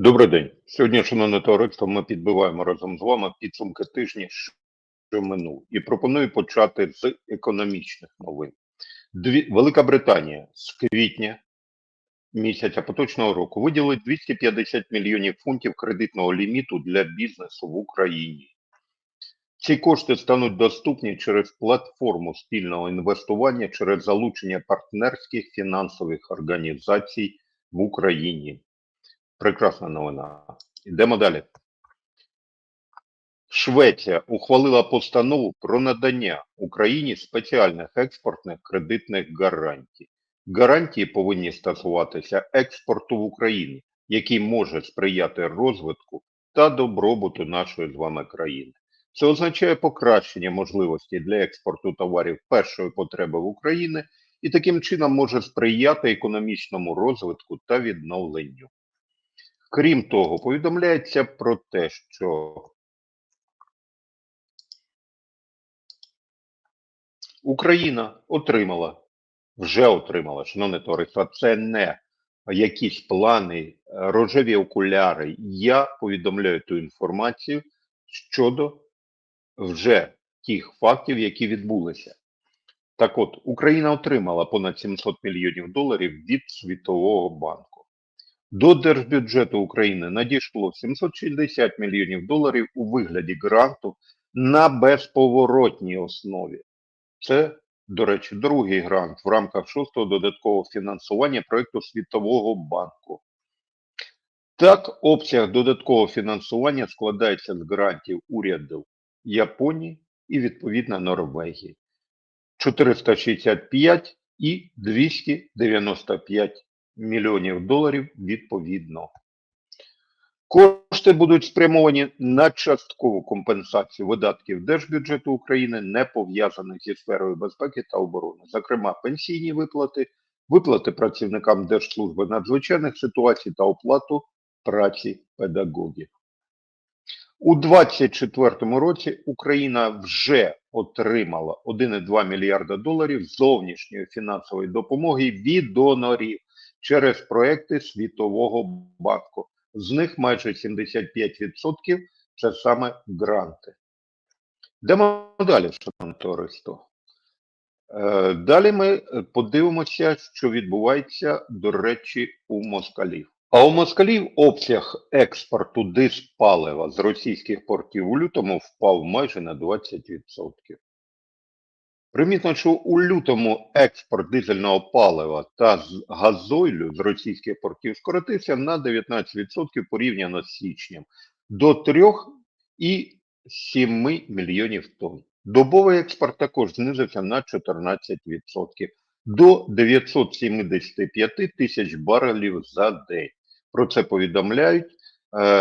Добрий день. Сьогодні, шановне товариство, ми підбиваємо разом з вами підсумки тижня, що минув, і пропоную почати з економічних новин. Дві... Велика Британія з квітня місяця поточного року виділить 250 мільйонів фунтів кредитного ліміту для бізнесу в Україні. Ці кошти стануть доступні через платформу спільного інвестування через залучення партнерських фінансових організацій в Україні. Прекрасна новина. Йдемо далі. Швеція ухвалила постанову про надання Україні спеціальних експортних кредитних гарантій. Гарантії повинні стосуватися експорту в Україні, який може сприяти розвитку та добробуту нашої з вами країни. Це означає покращення можливості для експорту товарів першої потреби в Україні і таким чином може сприяти економічному розвитку та відновленню. Крім того, повідомляється про те, що Україна отримала, вже отримала, шановне товариство, це не якісь плани, рожеві окуляри. Я повідомляю ту інформацію щодо вже тих фактів, які відбулися. Так от, Україна отримала понад 700 мільйонів доларів від Світового банку. До держбюджету України надійшло 760 мільйонів доларів у вигляді гранту на безповоротній основі. Це, до речі, другий грант в рамках шостого додаткового фінансування проєкту Світового банку. Так, обсяг додаткового фінансування складається з грантів урядів Японії і відповідно Норвегії. 465 і 295 мільйонів доларів відповідно. Кошти будуть спрямовані на часткову компенсацію видатків Держбюджету України, не пов'язаних зі сферою безпеки та оборони, зокрема пенсійні виплати, виплати працівникам Держслужби надзвичайних ситуацій та оплату праці педагогів. У 2024 році Україна вже отримала 1,2 мільярда доларів зовнішньої фінансової допомоги від донорів через проекти Світового банку. З них майже 75% це саме гранти. Йдемо далі, шановне товариство. Е, Далі ми подивимося, що відбувається, до речі, у москалів. А у москалів обсяг експорту диспалива з російських портів у лютому впав майже на 20%. Примітно, що у лютому експорт дизельного палива та газойлю з російських портів скоротився на 19% порівняно з січнем до 3,7 мільйонів тонн. Добовий експорт також знизився на 14% до 975 тисяч барелів за день. Про це повідомляють е,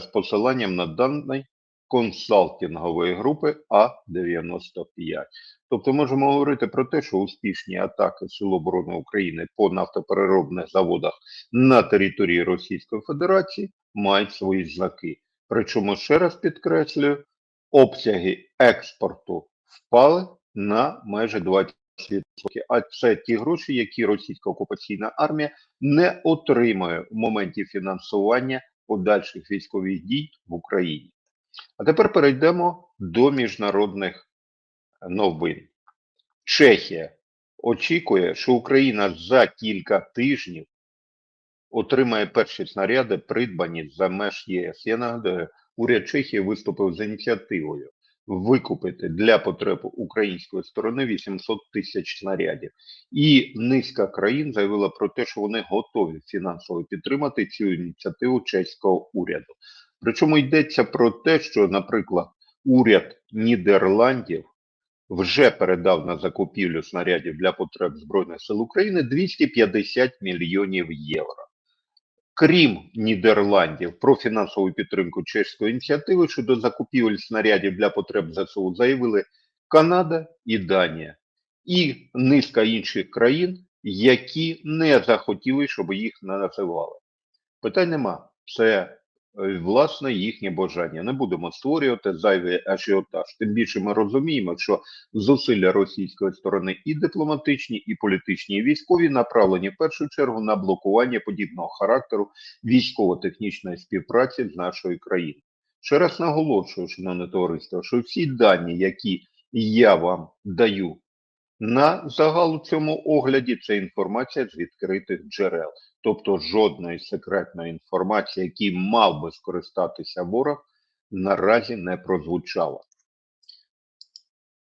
з посиланням на дані консалтингової групи А-95. Тобто можемо говорити про те, що успішні атаки Сил оборони України по нафтопереробних заводах на території Російської Федерації мають свої знаки. Причому, ще раз підкреслюю, обсяги експорту впали на майже 20%. А це ті гроші, які російська окупаційна армія не отримує в моменті фінансування подальших військових дій в Україні. А тепер перейдемо до міжнародних новин. Чехія очікує, що Україна за кілька тижнів отримає перші снаряди, придбані за меж ЄС. Я нагадаю, уряд Чехії виступив з ініціативою викупити для потреб української сторони 800 тисяч снарядів. І низка країн заявила про те, що вони готові фінансово підтримати цю ініціативу чеського уряду. Причому йдеться про те, що, наприклад, уряд Нідерландів вже передав на закупівлю снарядів для потреб Збройних сил України 250 мільйонів євро. Крім Нідерландів, про фінансову підтримку чеської ініціативи щодо закупівель снарядів для потреб ЗСУ заявили Канада і Данія, і низка інших країн, які не захотіли, щоб їх не називали. Питань нема. Це власне їхнє бажання. Не будемо створювати зайвий ажіотаж. Тим більше ми розуміємо, що зусилля російської сторони і дипломатичні, і політичні, і військові направлені в першу чергу на блокування подібного характеру військово-технічної співпраці з нашою країною. Ще раз наголошую, шановне товариство, що всі дані, які я вам даю на загал цьому огляді, це інформація з відкритих джерел. Тобто жодної секретної інформації, який мав би скористатися ворог, наразі не прозвучало.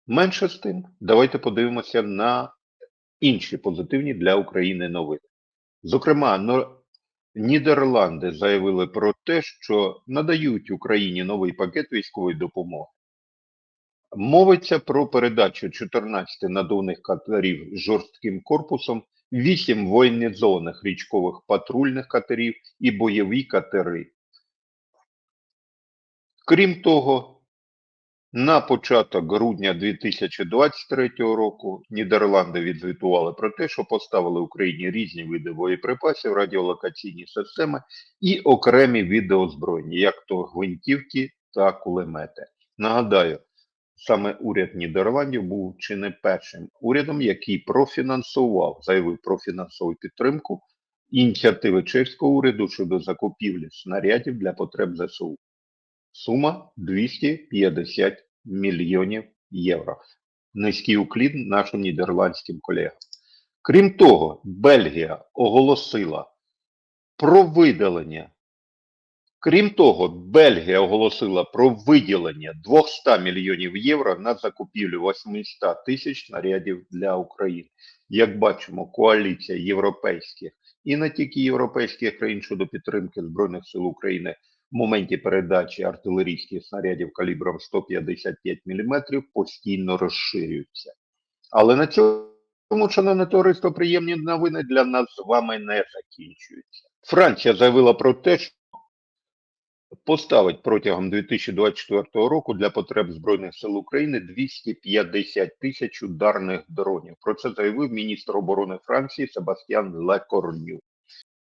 Менше з тим, давайте подивимося на інші позитивні для України новини. Зокрема, Нідерланди заявили про те, що надають Україні новий пакет військової допомоги. Мовиться про передачу 14 надувних катерів з жорстким корпусом, 8 воєнізованих річкових патрульних катерів і бойові катери. Крім того, на початок грудня 2023 року Нідерланди відзвітували про те, що поставили Україні різні види боєприпасів, радіолокаційні системи і окремі відеозбройні, як то гвинтівки та кулемети. Нагадаю, саме уряд Нідерландів був чи не першим урядом, який профінансував, заявив про фінансову підтримку ініціативи чеського уряду щодо закупівлі снарядів для потреб ЗСУ. Сума 250 мільйонів євро. Низький уклін нашим нідерландським колегам. Крім того, Бельгія оголосила про видалення. Крім того, Бельгія оголосила про виділення 200 мільйонів євро на закупівлю 800 тисяч снарядів для України. Як бачимо, коаліція європейських і не тільки європейських країн щодо підтримки Збройних сил України в моменті передачі артилерійських снарядів калібром 155 мм постійно розширюються. Але на цьому, шановне товариство, приємні новини для нас з вами не закінчуються. Франція заявила про те, що поставить протягом 2024 року для потреб Збройних сил України 250 тисяч ударних дронів. Про це заявив міністр оборони Франції Себастьян Лекорню.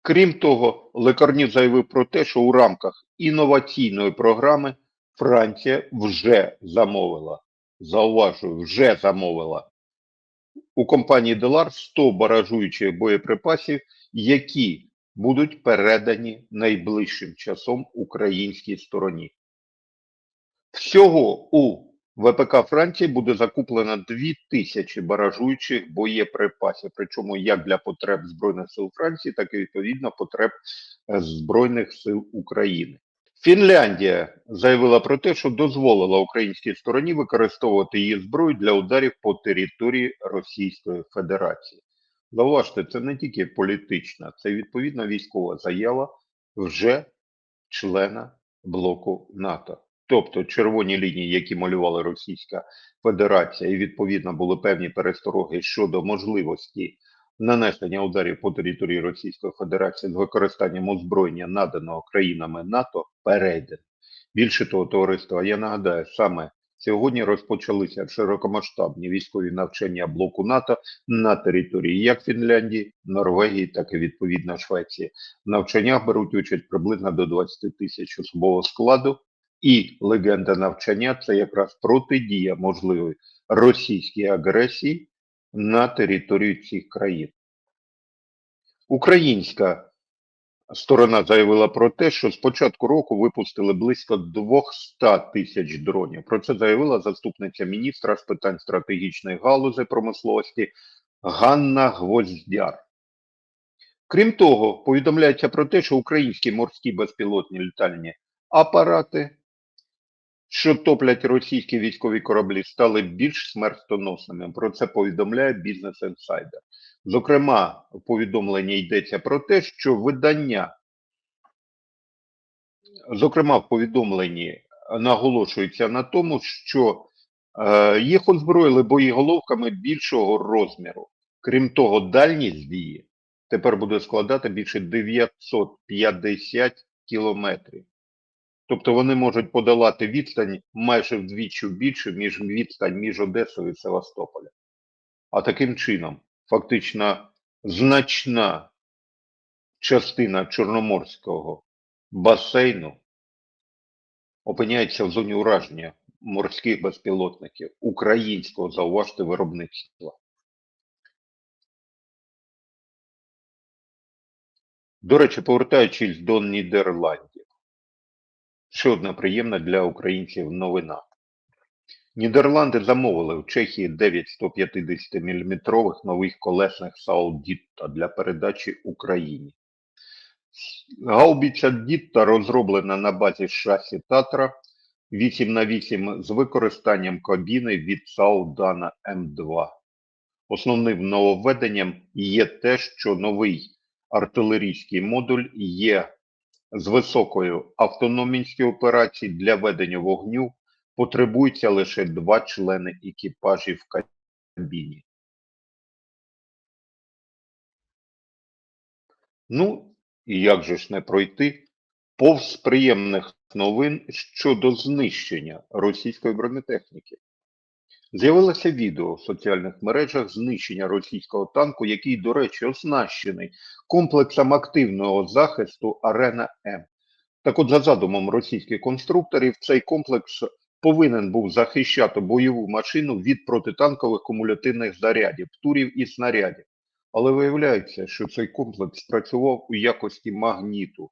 Крім того, Лекарнів заявив про те, що у рамках інноваційної програми Франція вже замовила, зауважую, вже замовила у компанії Делар 100 баражуючих боєприпасів, які будуть передані найближчим часом українській стороні. Всього у ВПК Франції буде закуплено 2000 баражуючих боєприпасів, причому як для потреб Збройних сил Франції, так і відповідно потреб е, Збройних сил України. Фінляндія заявила про те, що дозволила українській стороні використовувати її зброю для ударів по території Російської Федерації. Зауважте, це не тільки політична, це відповідна військова заява вже члена блоку НАТО. Тобто червоні лінії, які малювала Російська Федерація, і відповідно були певні перестороги щодо можливості нанесення ударів по території Російської Федерації з використанням озброєння, наданого країнами НАТО, перейдено. Більше того, товариство, я нагадаю, саме сьогодні розпочалися широкомасштабні військові навчання блоку НАТО на території як Фінляндії, Норвегії, так і відповідно Швеції. В навчаннях беруть участь приблизно до 20 тисяч особового складу. І легенда навчання це якраз протидія можливої російській агресії на територію цих країн. Українська сторона заявила про те, що з початку року випустили близько 200 тисяч дронів. Про це заявила заступниця міністра з питань стратегічної галузи промисловості Ганна Гвоздяр. Крім того, повідомляється про те, що українські морські безпілотні літальні апарати що топлять російські військові кораблі, стали більш смертоносними. Про це повідомляє Бізнес Інсайдер. Зокрема, в повідомленні йдеться про те, що видання, зокрема, в повідомленні наголошується на тому, що е, їх озброїли боєголовками більшого розміру. Крім того, дальність дії тепер буде складати більше 950 кілометрів. Тобто вони можуть подолати відстань майже вдвічі більше, ніж відстань між Одесою і Севастополем. А таким чином, фактично, значна частина Чорноморського басейну опиняється в зоні ураження морських безпілотників українського, зауважте, виробництва. До речі, повертаючись до Нідерландів, ще одна приємна для українців новина. Нідерланди замовили в Чехії 9 150 мм нових колесних САУ Дітта для передачі Україні. Гаубіця Дітта розроблена на базі шасі Татра 8 на 8 з використанням кабіни від САУ Дана М2. Основним нововведенням є те, що новий артилерійський модуль є з високою автономністю операцій для ведення вогню потребується лише два члени екіпажі в кабіні. Ну, і як же ж не пройти повз приємних новин щодо знищення російської бронетехніки. З'явилося відео в соціальних мережах знищення російського танку, який, до речі, оснащений комплексом активного захисту Арена М. Так от, за задумом російських конструкторів, цей комплекс повинен був захищати бойову машину від протитанкових кумулятивних зарядів, турів і снарядів. Але виявляється, що цей комплекс працював у якості магніту.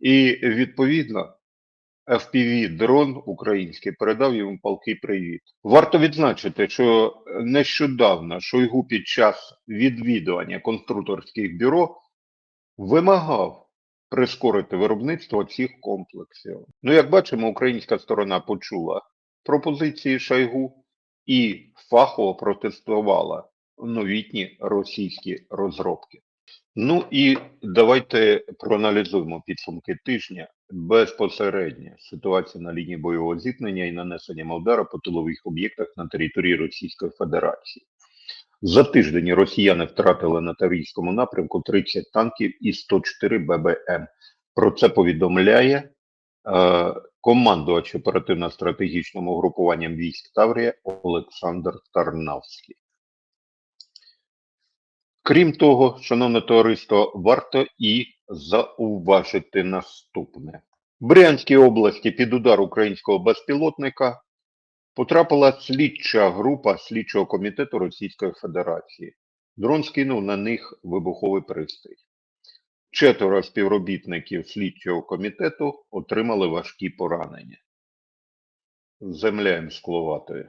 І відповідно FPV дрон український передав йому палкий привіт. Варто відзначити, що нещодавно Шойгу під час відвідування конструкторських бюро вимагав прискорити виробництво цих комплексів. Ну, як бачимо, українська сторона почула пропозиції Шойгу і фахово протестувала новітні російські розробки. Ну і давайте проаналізуємо підсумки тижня безпосередньо ситуація на лінії бойового зіткнення і нанесення удару по тилових об'єктах на території Російської Федерації. За тиждень росіяни втратили на Таврійському напрямку 30 танків і 104 ББМ. Про це повідомляє е, командувач оперативно-стратегічним угрупуванням військ Таврія Олександр Тарнавський. Крім того, шановне товариство, варто і зауважити наступне. В Брянській області під удар українського безпілотника потрапила слідча група слідчого комітету Російської Федерації. Дрон скинув на них вибуховий пристрій. Четверо співробітників слідчого комітету отримали важкі поранення. Земля їм скловатої.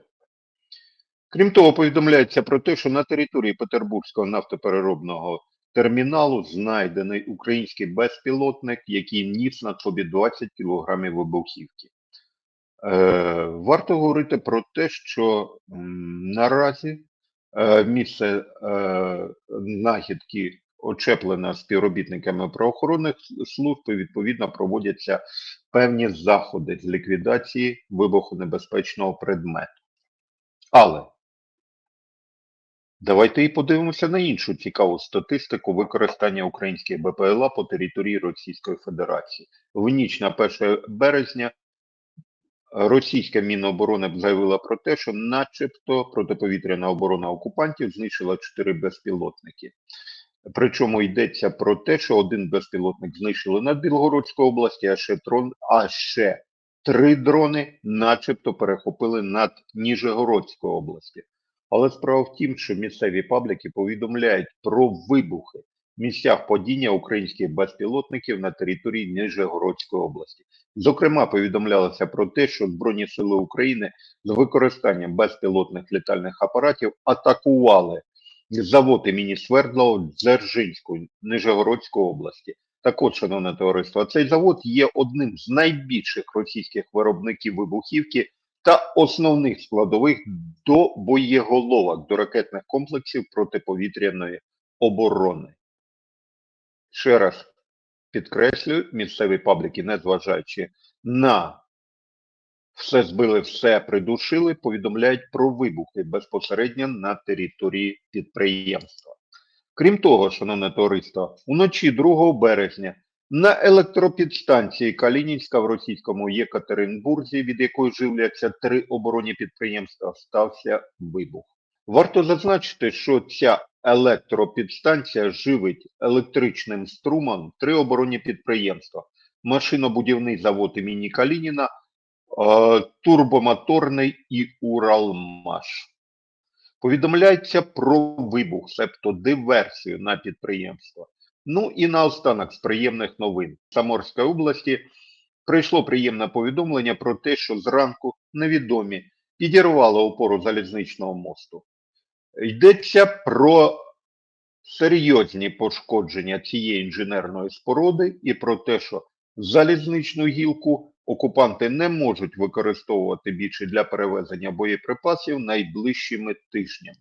Крім того, повідомляється про те, що на території Петербурзького нафтопереробного терміналу знайдений український безпілотник, який ніс на собі 20 кг вибухівки. Е, Варто говорити про те, що наразі е, місце е, знахідки очеплено співробітниками правоохоронних служб і відповідно проводяться певні заходи з ліквідації вибухонебезпечного предмету. Але Давайте і подивимося на іншу цікаву статистику використання українських БПЛА по території Російської Федерації. В ніч на 1 березня російська Міноборони заявила про те, що начебто протиповітряна оборона окупантів знищила 4 безпілотники. Причому йдеться про те, що один безпілотник знищили над Білгородською області, а ще трон, а ще три дрони, начебто, перехопили над Ніжегородською області. Але справа в тім, що місцеві пабліки повідомляють про вибухи місцях падіння українських безпілотників на території Нижегородської області. Зокрема, повідомлялося про те, що Збройні Сили України з використанням безпілотних літальних апаратів атакували завод імені Свердлова Дзержинської Нижегородської області. Так от, шановне товариство, цей завод є одним з найбільших російських виробників вибухівки та основних складових до боєголовок до ракетних комплексів протиповітряної оборони. Ще раз підкреслюю, місцеві пабліки, незважаючи на все збили, все придушили, повідомляють про вибухи безпосередньо на території підприємства. Крім того, шановне товариство, уночі 2 березня на електропідстанції Калінінська в російському Єкатеринбурзі, від якої живляться три оборонні підприємства, стався вибух. Варто зазначити, що ця електропідстанція живить електричним струмом три оборонні підприємства: машинобудівний завод імені Калініна, турбомоторний і Уралмаш. Повідомляється про вибух, себто диверсію на підприємство. Ну і наостанок з приємних новин. В Саморській області прийшло приємне повідомлення про те, що зранку невідомі підірвали опору залізничного мосту. Йдеться про серйозні пошкодження цієї інженерної споруди і про те, що залізничну гілку окупанти не можуть використовувати більше для перевезення боєприпасів найближчими тижнями.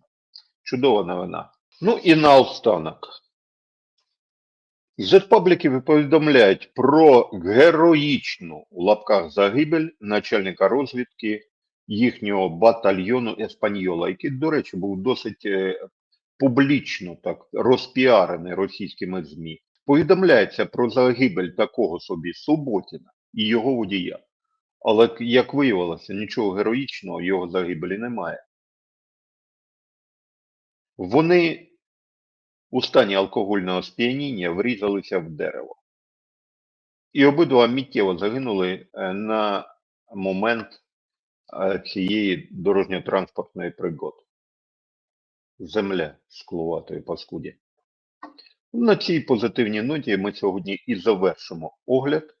Чудова новина. Ну і наостанок. З пабліків повідомляють про героїчну у лапках загибель начальника розвідки їхнього батальйону Еспаньола, який, до речі, був досить е, публічно так розпіарений російськими ЗМІ. Повідомляється про загибель такого собі Суботіна і його водія. Але, як виявилося, нічого героїчного його загибелі немає. Вони у стані алкогольного сп'яніння врізалися в дерево. І обидва миттєво загинули е, на момент цієї дорожньо-транспортної пригоди. Земля склуватої паскуді. На цій позитивній ноті ми сьогодні і завершимо огляд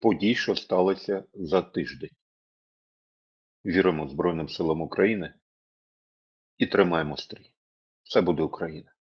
подій, що сталося за тиждень. Віримо Збройним силам України і тримаємо стрій. Все буде Україна.